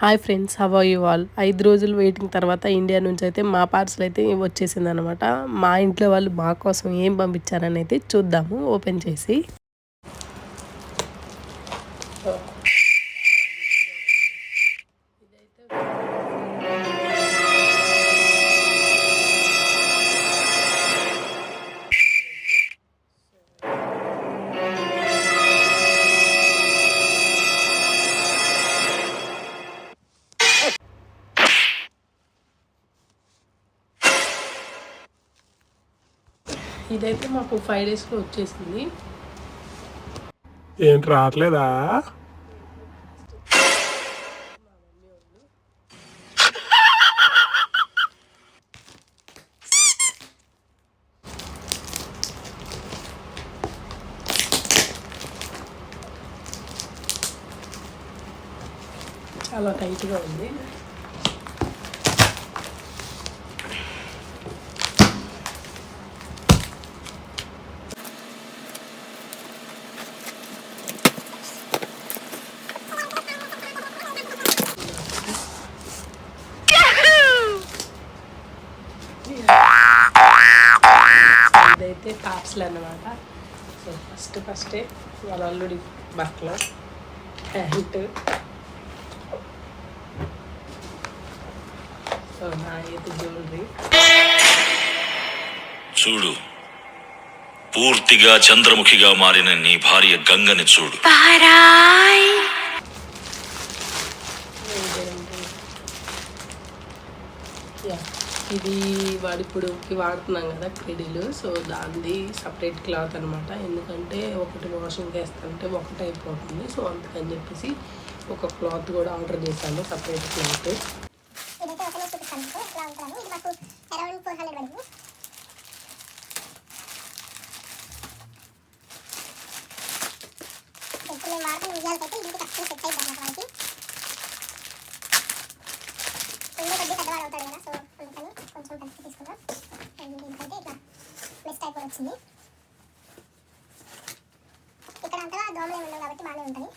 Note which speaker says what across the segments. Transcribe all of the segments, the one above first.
Speaker 1: Hi friends how you all ఐదు రోజులు waiting తర్వాత ఇండియా నుంచి అయితే మా పార్సల్ అయితే వచ్చేసింది అనమాట మా ఇంట్లో వాళ్ళు మా కోసం ఏం పంపించారని అయితే చూద్దాము ఓపెన్ చేసి. ఇదైతే మాకు ఫైవ్ డేస్లో వచ్చేసింది.
Speaker 2: ఏంటి రావట్లేదా?
Speaker 1: చాలా టైట్గా ఉంది ఇదైతే టాప్స్లు అన్నమాట సో ఫస్ట్ ఫస్టే వాళ్ళ అల్లుడి బట్టలు ప్యాంటు. సో నా అయితే జ్యువెలరీ?
Speaker 3: చూడు. పూర్తిగా చంద్రముఖిగా మారిన నీ భార్య గంగని చూడు.
Speaker 1: యా. ఇది వాడిప్పుడుకి వాడుతున్నాం కదా క్రెడీలు. సో దాన్ని సపరేట్ క్లాత్ అనమాట ఎందుకంటే ఒకటి వాషింగ్ వేస్తుంటే ఒకటి అయిపోతుంది. సో అందుకని చెప్పేసి ఒక క్లాత్ కూడా ఆర్డర్ చేశాను సపరేట్ క్లాత్.
Speaker 4: ఇదైతే మీకు ఇలా ఉంటుందని ఇది మాకు అరౌండ్ ఫోర్ హండ్రెడ్ పడింది ఇప్పుడు మేము వాడుతున్న నిజాలకైతే ఇంటికి కరెక్ట్గా సెట్ అయిపోయింది మనకి ఇంట్లో కొద్దిగా పెద్దవాడు అవుతాడు కదా సో అందుకని కొంచెం పెద్దగా తీసుకున్నాం అండ్ దీనికైతే ఇట్లా మెస్ టైప్ వచ్చింది ఇక్కడ అంతగా దోమలే ఏమి ఉండవు కాబట్టి బాగానే ఉంటుంది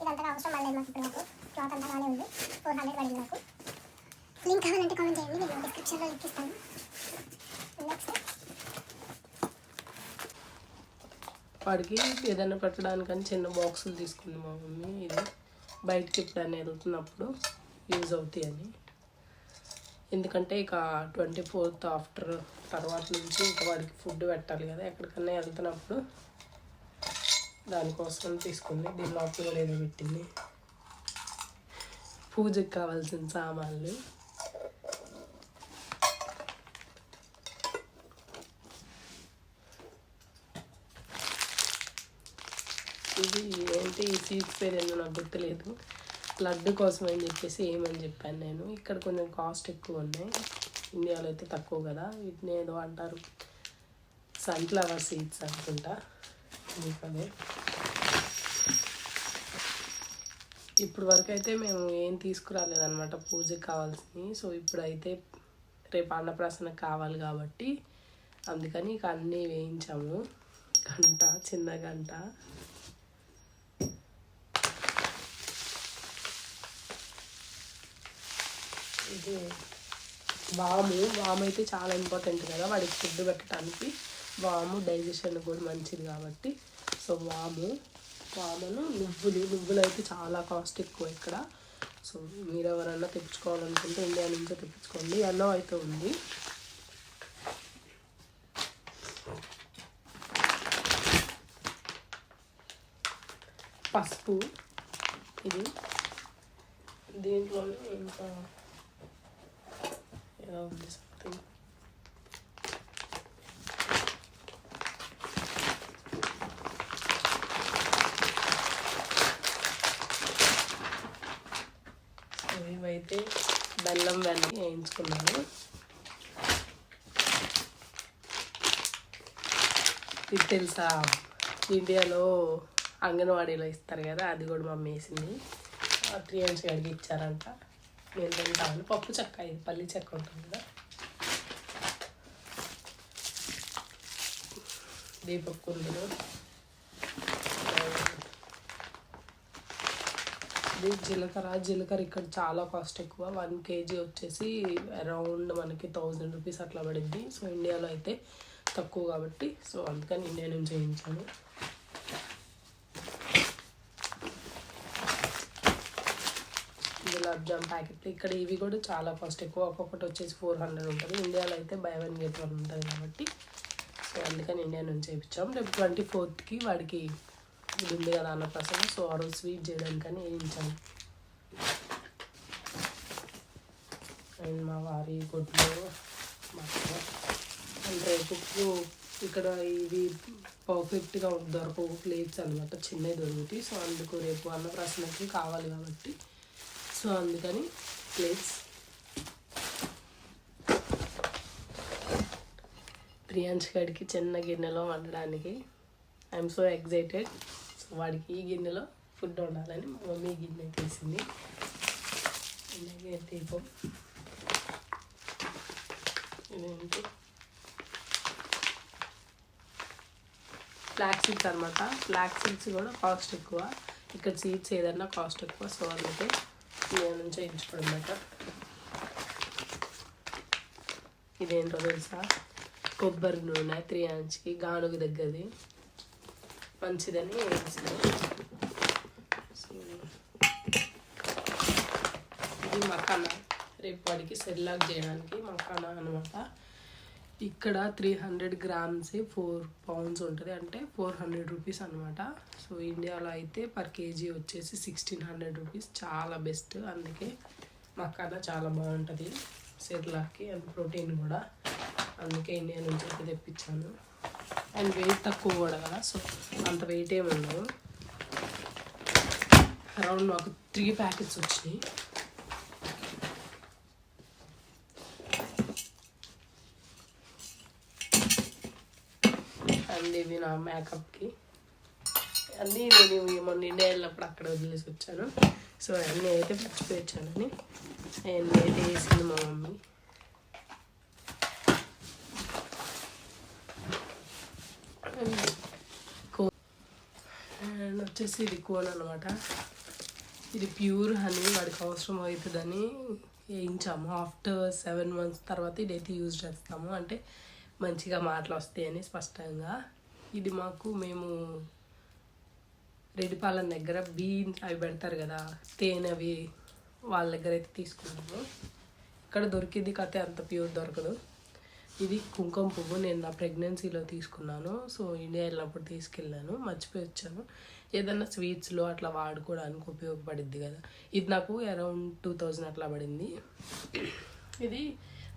Speaker 4: ఇదంతగా అవసరం పడలేదు మాకు ఇప్పుడు నాకు క్లాత్ అంతా బాగానే ఉంది. ఫోర్ హండ్రెడ్ పడింది నాకు లింక్ కావాలంటే కామెంట్ చేయండి. నేను డిస్క్రిప్షన్లో లింక్ ఇస్తాను. నెక్స్ట్.
Speaker 1: వాడికి ఏదైనా పెట్టడానికని చిన్న బాక్సులు తీసుకుంది మా మమ్మీ. ఇది బయటకి ఎప్పుడైనా వెళ్తున్నప్పుడు యూజ్ అవుతాయని. ఎందుకంటే ఇక ట్వంటీ ఫోర్త్ ఆఫ్టర్ తర్వాత నుంచి ఇంకా వాడికి ఫుడ్ పెట్టాలి కదా ఎక్కడికన్నా వెళ్తున్నప్పుడు దానికోసం తీసుకుంది. దీని లోపల కూడా ఏదో పెట్టింది. పూజకి కావాల్సిన సామాన్లు. ఇది ఏంటి ఈ సీడ్స్ పేరు ఏందో నాకు గుర్తులేదు. లడ్డు కోసం అని చెప్పేసి ఏమని చెప్పాను నేను. ఇక్కడ కొంచెం కాస్ట్ ఎక్కువ ఉన్నాయి. ఇండియాలో అయితే తక్కువ కదా. వీటిని ఏదో అంటారు. సన్ఫ్లవర్ సీడ్స్ అనుకుంటా. మీకు అదే ఇప్పుడు వరకు అయితే మేము ఏం తీసుకురాలేదన్నమాట. పూజకి కావాల్సినవి. సో ఇప్పుడైతే రేపు అన్నప్రాసన కావాలి కాబట్టి అందుకని ఇక అన్నీ వేయించాము. గంట చిన్న గంట. వాము వాము అయితే చాలా ఇంపార్టెంట్ కదా వాడికి ఫుడ్ పెట్టడానికి వాము డైజెషన్ కూడా మంచిది కాబట్టి. సో వాము వామును నువ్వులు నువ్వులు అయితే చాలా కాస్ట్ ఎక్కువ ఇక్కడ. సో మీరు ఎవరన్నా తెప్పించుకోవాలనుకుంటే ఇండియా నుంచే తెప్పించుకోండి. ఎల్లో అయితే ఉంది. పసుపు. ఇది దీంట్లో ఇంకా of something. సంథింగ్ బెల్లం వెల్లి వేయించుకున్నాను ఇది తెలుసా? ఇండియాలో అంగన్వాడీలో ఇస్తారు కదా అది కూడా మమ్మీ వేసింది త్రీ హండ్స్ గడికి ఇచ్చారంట. నేను తింటాను పప్పు చెక్క ఇది పల్లి చెక్క ఉంటుంది కదా. దీపక్ ఇది జీలకర్ర జీలకర్ర ఇక్కడ చాలా కాస్ట్ ఎక్కువ. వన్ కేజీ వచ్చేసి అరౌండ్ మనకి థౌజండ్ రూపీస్ అట్లా పడింది. సో ఇండియాలో అయితే తక్కువ కాబట్టి సో అందుకని ఇండియా నుంచి చేయించాను. గులాబ్ జామ్ ఇక్కడ ఇవి కూడా చాలా కాస్ట్ ఎక్కువ ఒక్కొక్కటి వచ్చేసి ఫోర్ హండ్రెడ్ ఉంటుంది. ఇండియాలో అయితే బై వన్ గెట్ వన్ ఉంటుంది కాబట్టి. సో అందుకని ఇండియా నుంచి చేయించాం రేపు ట్వంటీ ఫోర్త్కి వాడికి ఇది ఉంది కదా అన్నప్రసన్న. సో ఆ రోజు స్వీట్ చేయడానికని వేయించాను. అండ్ మా వారి గుడ్లు మటన్ అండ్ రేపు ఇక్కడ ఇవి పర్ఫెక్ట్గా దొరకవు. ప్లేట్స్ అనమాట చిన్నవి దొరుకుతాయి. సో అందుకు రేపు అన్నప్రాసనకి కావాలి కాబట్టి సో అందుకని ప్లేట్స్ ప్రియాంష్ గడికి చిన్న గిన్నెలో వండడానికి. ఐఎమ్ సో ఎగ్జైటెడ్ సో వాడికి ఈ గిన్నెలో ఫుడ్ వండాలని మా మమ్మీ ఈ గిన్నె తీసింది అలాగే దీపం. ఇదేంటి? ఫ్లాక్ సీడ్స్ అనమాట ఫ్లాక్ సీడ్స్ కూడా కాస్ట్ ఎక్కువ. ఇక్కడ సీడ్స్ ఏదన్నా కాస్ట్ ఎక్కువ సో అందుకే నేను నుంచి ఎంచుకోవడం ఇదేంటో తెలుసా? కొబ్బరి నూనె త్రీ అంచ్కి గానుగ దగ్గరది. మంచిదని ఇది మకాన రేపు వాడికి సెల్లాక్ చేయడానికి మకానా అనమాట ఇక్కడ three hundred grams four pounds ఉంటుంది. అంటే ఫోర్ హండ్రెడ్ రూపీస్ అనమాట సో ఇండియాలో అయితే పర్ కేజీ వచ్చేసి సిక్స్టీన్ హండ్రెడ్ రూపీస్ చాలా బెస్ట్ అందుకే మకానా చాలా బాగుంటుంది. సెర్లాకి అండ్ ప్రోటీన్ కూడా. అందుకే ఇండియా నుంచి అయితే తెప్పించాను. అండ్ వెయిట్ తక్కువ కూడా కదా. సో అంత వెయిట్ ఏమి ఉండదు అరౌండ్ మాకు త్రీ ప్యాకెట్స్ వచ్చినాయి. అండ్ ఇవి నా మేకప్కి అన్నీ నేను మొన్న ఇండియా వెళ్ళినప్పుడు అక్కడ వదిలేసి వచ్చాను. సో అన్నీ అయితే మర్చిపోయి వచ్చానని అన్నీ అయితే వేసింది మా మమ్మీ. అండ్ వచ్చేసి ఇది కోన్ అనమాట ఇది ప్యూర్ హనీ వాడికి అవసరం అవుతుందని వేయించాము. ఆఫ్టర్ సెవెన్ మంత్స్ తర్వాత ఇదైతే యూజ్ చేస్తాము. అంటే మంచిగా మాటలు వస్తాయని స్పష్టంగా. ఇది మాకు మేము రెడ్డిపాలెం దగ్గర బీన్స్ అవి పెడతారు కదా తేనె అవి వాళ్ళ దగ్గర అయితే తీసుకున్నాము. ఇక్కడ దొరికింది కతే అంత ప్యూర్ దొరకదు. ఇది కుంకుమ పువ్వు నేను నా ప్రెగ్నెన్సీలో తీసుకున్నాను. సో ఇండియా వెళ్ళినప్పుడు తీసుకెళ్ళాను మర్చిపోయి వచ్చాను. ఏదన్నా స్వీట్స్లో అట్లా వాడుకోవడానికి ఉపయోగపడిద్ది కదా. ఇది నాకు అరౌండ్ టూ థౌజండ్ అట్లా పడింది. ఇది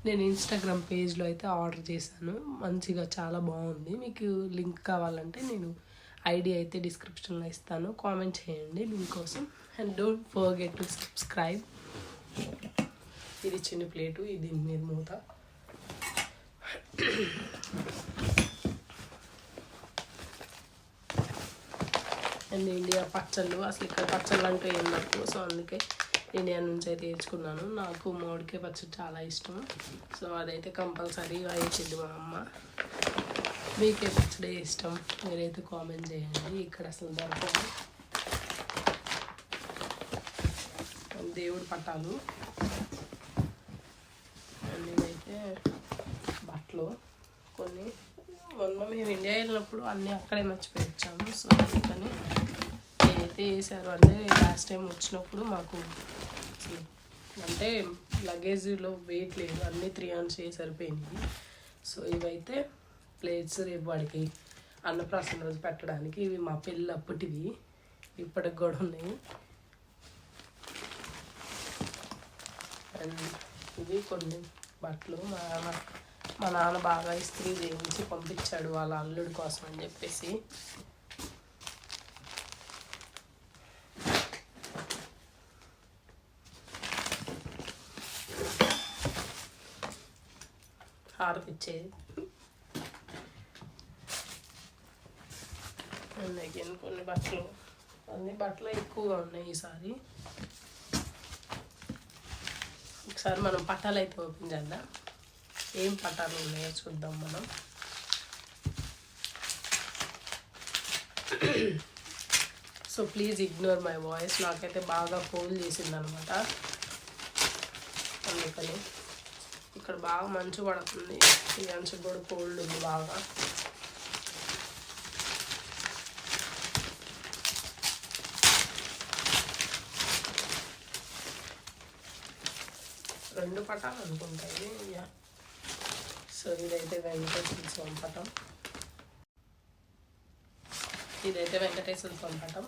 Speaker 1: నేను ఇన్స్టాగ్రామ్ పేజ్లో అయితే ఆర్డర్ చేశాను. మంచిగా చాలా బాగుంది. మీకు లింక్ కావాలంటే నేను ఐడి అయితే డిస్క్రిప్షన్లో ఇస్తాను. కామెంట్ చేయండి మీకోసం and don't forget to subscribe ఇది చిన్న ప్లేటు ఇది మీద మూత. అండ్ ఇండియా పచ్చళ్ళు అసలు ఇక్కడ పచ్చళ్ళు అంటే ఏం నాకు? సో అందుకే ఇండియా నుంచి అయితే తెచ్చుకున్నాను నాకు మామిడికాయ పచ్చడి చాలా ఇష్టం. సో అదైతే కంపల్సరీగా వేసింది మా అమ్మ. మీకే పచ్చడి ఇష్టం. మీరైతే కామెంట్ చేయండి. ఇక్కడ అసలు దొరకదు. దేవుడు పట్టాలు. అండ్ ఇవైతే బట్టలు. కొన్ని మొన్న మేము ఇండియా వెళ్ళినప్పుడు అన్నీ అక్కడే మర్చిపోయి వచ్చాము. సో అందుకని ఏదైతే వేసారు అంటే లాస్ట్ టైం వచ్చినప్పుడు మాకు అంటే లగేజ్లో వెయిట్ లేదు. అన్నీ త్రీ అవర్స్ సరిపోయినాయి. సో ఇవైతే ప్లేట్స్ రేపు వాడికి అన్నప్రాసన రోజు పెట్టడానికి. ఇవి మా పెళ్ళి అప్పటివి. ఇప్పటికి కూడా ఉన్నాయి. అండ్ ఇవి కొన్ని బట్టలు. మా నాన్న మా నాన్న బాగా ఇస్త్రీ చేయించి పంపించాడు వాళ్ళ అల్లుడి కోసం అని చెప్పేసి. హారతి అగైన్ కొన్ని బట్టలు అన్ని బట్టలు ఎక్కువగా ఉన్నాయి ఈసారి. ఒకసారి మనం పట్టాలు అయితే ఓపెన్ చేద్దాం. ఏం పట్టాలు ఉన్నాయో చూద్దాం మనం. So so please ignore my voice. నాకైతే బాగా ఫోన్ చేసింది అనమాట అందుకని ఇక్కడ బాగా మంచు పడుతుంది. ఈ అంచు కూడా కోల్డ్ ఉంది బాగా. రెండు పటాలు అనుకుంటాయి యా. సో ఇదైతే వెంకటేశ్వర స్వామి పటం. ఇదైతే వెంకటేశ్వర స్వామి పటం.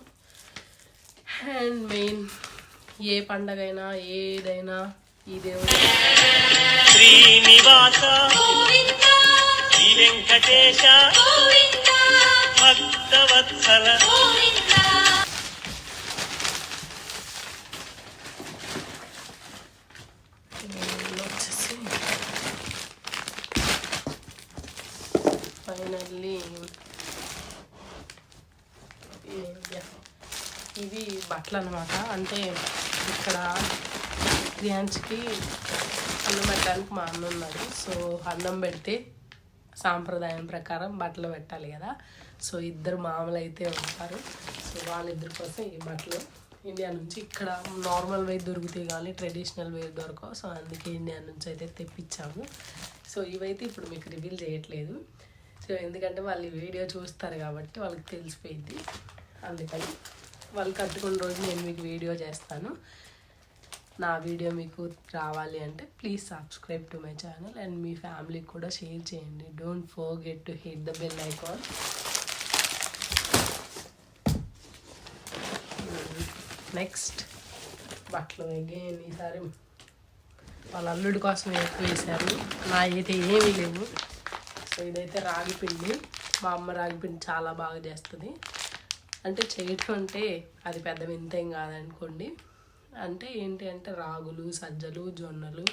Speaker 1: అండ్ మెయిన్ ఏ పండగైనా ఏదైనా ఈ దేవుడు.
Speaker 2: శ్రీనివాస శ్రీ వెంకటేశ భక్తవత్సల.
Speaker 1: ఫైనల్లీ ఇవి బట్టలు అనమాట అంటే ఇక్కడ క్రియాన్స్కి అన్నం పెట్టడానికి మా అన్న ఉన్నాడు. సో అన్నం పెడితే సాంప్రదాయం ప్రకారం బట్టలు పెట్టాలి కదా. సో ఇద్దరు మామూలు అయితే ఉంటారు. సో వాళ్ళిద్దరి కోసం ఈ బట్టలు ఇండియా నుంచి ఇక్కడ నార్మల్ వేర్ దొరుకుతాయి కానీ ట్రెడిషనల్ వేర్ దొరకవు. సో అందుకే ఇండియా నుంచి అయితే తెప్పించాము. సో ఇవైతే ఇప్పుడు మీకు రివీల్ చేయట్లేదు. సో ఎందుకంటే వాళ్ళు వీడియో చూస్తారు కాబట్టి వాళ్ళకి తెలిసిపోయింది. అందుకని వాళ్ళు కట్టుకున్న రోజు నేను మీకు వీడియో చేస్తాను. నా వీడియో మీకు రావాలి అంటే please subscribe to my channel and మీ ఫ్యామిలీకి కూడా షేర్ చేయండి. Don't forget to hit the bell icon next బట్టలు అగైన్ ఈసారి వాళ్ళ అల్లుడి కోసం ఎక్కువ వేశారు. నా అయితే ఏమీ లేవు. సో ఇదైతే రాగి పిండి. మా అమ్మ రాగి పిండి చాలా బాగా చేస్తుంది. అంటే చేయటం అంటే అది పెద్ద వింతేం కాదనుకోండి. అంటే ఏంటి అంటే రాగులు సజ్జలు జొన్నలు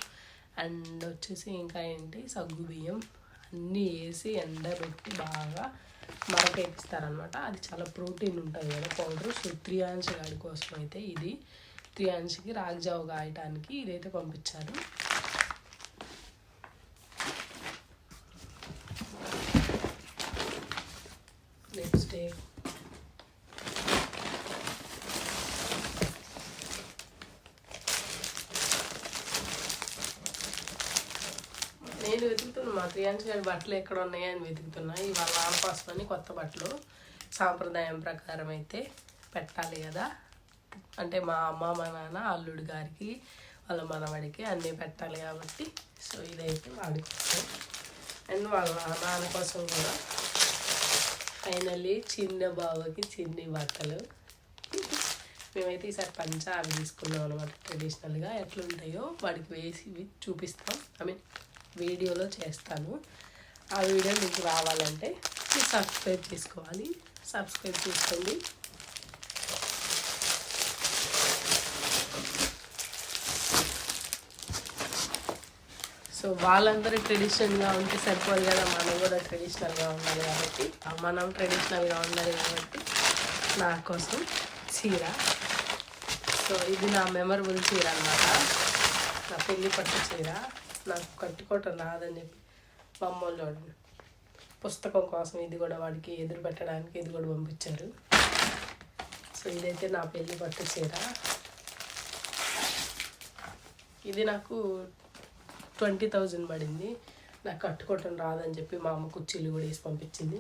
Speaker 1: అండ్ వచ్చేసి ఇంకా ఏంటి సగ్గు బియ్యం అన్నీ వేసి ఎండబెట్టి బాగా మరకేపిస్తారనమాట అది చాలా ప్రోటీన్ ఉంటుంది కదా పౌడర్. సో త్రీ ఆన్స్ గాడి కోసం అయితే ఇది. త్రీ ఆన్స్కి గాయటానికి ఇదైతే పంపించారు. నెక్స్ట్ డే నేను వెతుకుతున్నా గారి బట్టలు ఎక్కడ ఉన్నాయని వెతుకుతున్నా. ఇవాళ ఆడపాసమని కొత్త బట్టలు సాంప్రదాయం ప్రకారం అయితే పెట్టాలి కదా. అంటే మా అమ్మ మా నాన్న అల్లుడు గారికి వాళ్ళ మనవడికి అన్నీ పెట్టాలి కాబట్టి సో ఇదైతే వాడి కోసం అండ్ వాళ్ళ నాన్న కోసం కూడా ఫైనల్లీ చిన్న బావకి చిన్ని బట్టలు. మేమైతే ఈసారి పంచ అవి తీసుకున్నాం అనమాట ట్రెడిషనల్గా ఎట్లుంటాయో వాడికి వేసి చూపిస్తాం. ఐ మీన్ వీడియోలో చేస్తాను. ఆ వీడియో మీకు రావాలంటే మీరు సబ్స్క్రైబ్ చేసుకోవాలి. సబ్స్క్రైబ్ చేసుకోండి. సో వాళ్ళందరూ ట్రెడిషనల్గా ఉంటే సరిపోదు కదా మనం కూడా ట్రెడిషనల్గా ఉండాలి కాబట్టి ఆ మనం ట్రెడిషనల్గా ఉండాలి కాబట్టి నా కోసం చీర. సో ఇది నా మెమరబుల్ చీర అనమాట నా పెళ్ళి పట్టు చీర. నాకు కట్టుకోవటం రాదని చెప్పి మా అమ్మోళ్ళు పుస్తకం కోసం ఇది కూడా వాడికి ఎదురు పెట్టడానికి ఇది కూడా పంపించారు. సో ఇదైతే నా పెళ్ళి పట్టు చీర. ఇది నాకు ట్వంటీ థౌజండ్ పడింది. నాకు కట్టుకోవటం రాదని చెప్పి మా అమ్మ కుర్చీలు కూడా వేసి పంపించింది.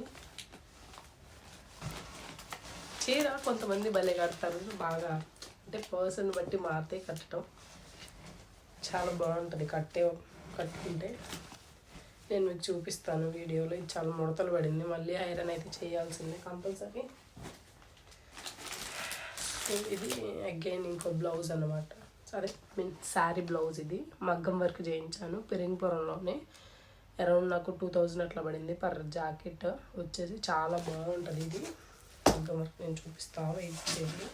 Speaker 1: చీర కొంతమంది భలే కడతారు. బాగా అంటే పర్సన్ బట్టి మారితే కట్టడం చాలా బాగుంటుంది. కట్టే కట్టుకుంటే నేను మీకు చూపిస్తాను వీడియోలో. ఇది చాలా ముడతలు పడింది. మళ్ళీ ఐరన్ అయితే చేయాల్సిందే కంపల్సరీ. ఇది అగైన్ ఇంకో బ్లౌజ్ అనమాట సరే మీన్ శారీ బ్లౌజ్ ఇది. మగ్గం వర్క్ చేయించాను. పెరింగ్పురంలోనే. అరౌండ్ నాకు టూ థౌజండ్ అట్లా పడింది పర్ జాకెట్. వచ్చేసి చాలా బాగుంటుంది ఇది. మగ్గం వర్క్ నేను చూపిస్తాను. వెయిట్ చేయండి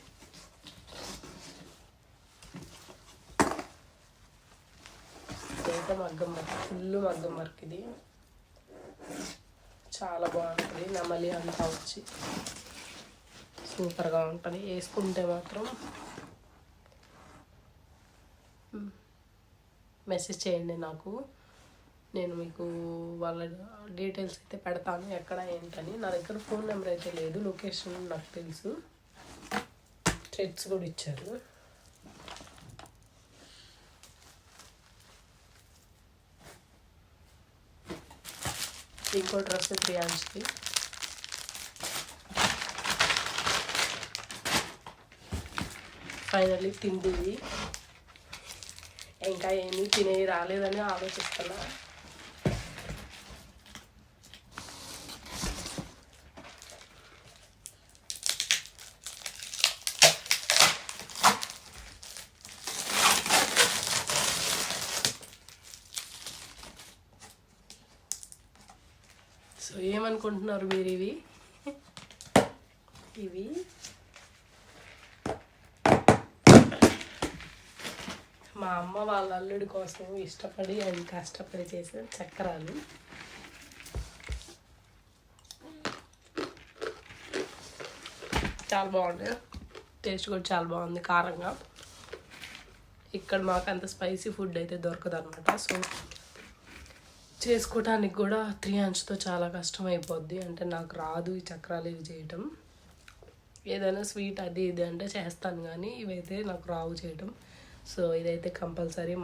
Speaker 1: ఇదైతే మగ్గం వర్క్ ఫుల్ మగ్గం వర్క్ ఇది. చాలా బాగుంటుంది. నెమలి అంతా వచ్చి సూపర్గా ఉంటుంది. వేసుకుంటే మాత్రం మెసేజ్ చేయండి నాకు. నేను మీకు వాళ్ళ డీటెయిల్స్ అయితే పెడతాను ఎక్కడ ఏంటని. నా దగ్గర ఫోన్ నెంబర్ అయితే లేదు. లొకేషన్ నాకు తెలుసు. థ్రెడ్స్ కూడా ఇచ్చారు. ఇంకో డ్రెస్ త్రీ అంచ్ది ఫైనల్లీ తిండిది ఇంకా ఏమీ తినేవి రాలేదని ఆలోచిస్తున్నా సో ఏమనుకుంటున్నారు మీరు ఇవి? ఇవి. మా అమ్మ వాళ్ళ అల్లుడి కోసం ఇష్టపడి అండ్ కష్టపడి చేసిన చక్రాలు. చాలా బాగుంది టేస్ట్ కూడా చాలా బాగుంది కారంగా. ఇక్కడ మాకు అంత స్పైసీ ఫుడ్ అయితే దొరకదు అనమాట సో చేసుకోవటానికి కూడా త్రీ అంచ్తో చాలా కష్టం అయిపోద్ది అంటే నాకు రాదు ఈ చక్రాలు ఇవి చేయటం. ఏదైనా స్వీట్ అది ఇది అంటే చేస్తాను కానీ ఇవైతే నాకు రావు చేయటం. సో ఇదైతే కంపల్సరీ